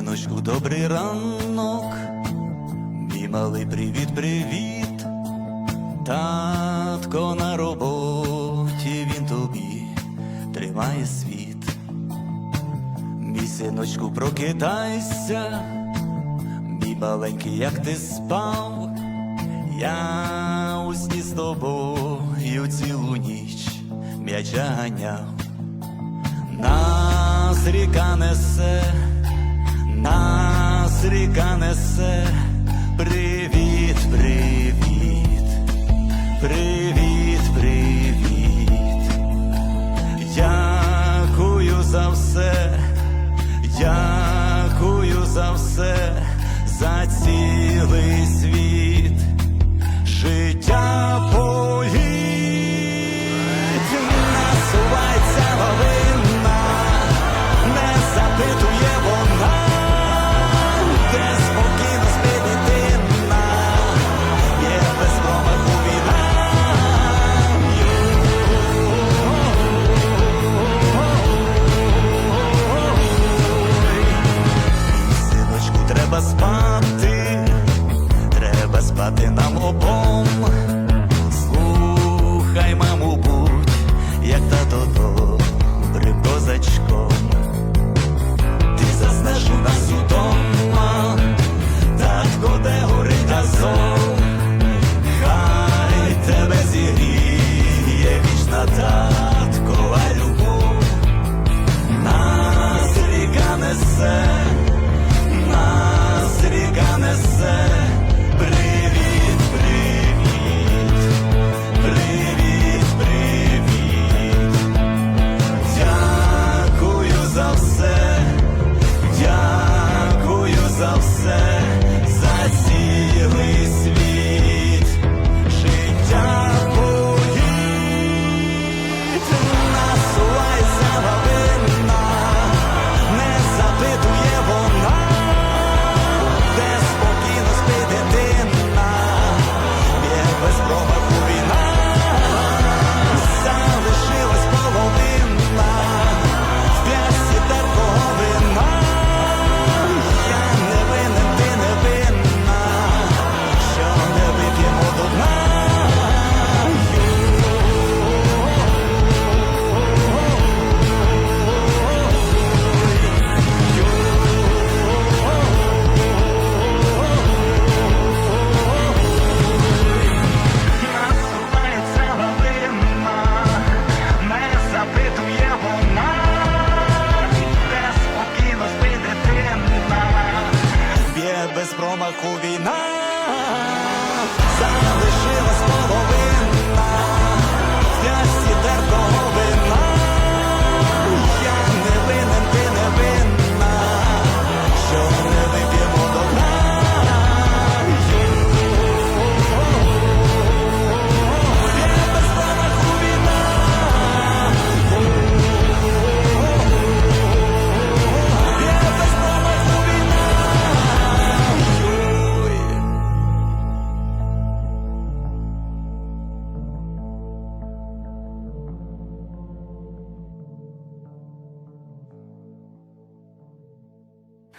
синочку, добрий ранок. Мій малий привіт, привіт. Татко на роботі він тобі тримає світ. Мій синочку, прокидайся, мій маленький, як ти спав, я у сні з тобою цілу ніч м'яча ганяв. Нас ріка несе, нас ріка несе, привіт, привіт, привіт, привіт. Дякую за все, дякую за все, за цілий світ.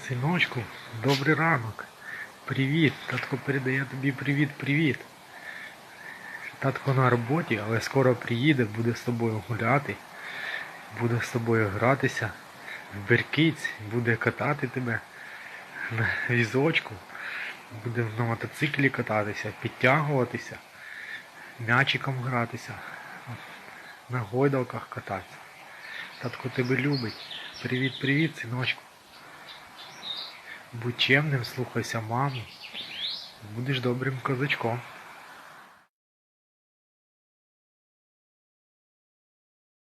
Синочку, добрий ранок. Привіт. Татко передає тобі привіт-привіт. Татко на роботі, але скоро приїде, буде з тобою гуляти, буде з тобою гратися в беркиць, буде катати тебе на візочку, буде на мотоциклі кататися, підтягуватися, м'ячиком гратися, на гойдалках кататися. Татко тебе любить. Привіт-привіт, синочку. Будь чемним, слухайся маму. Будеш добрим козачком.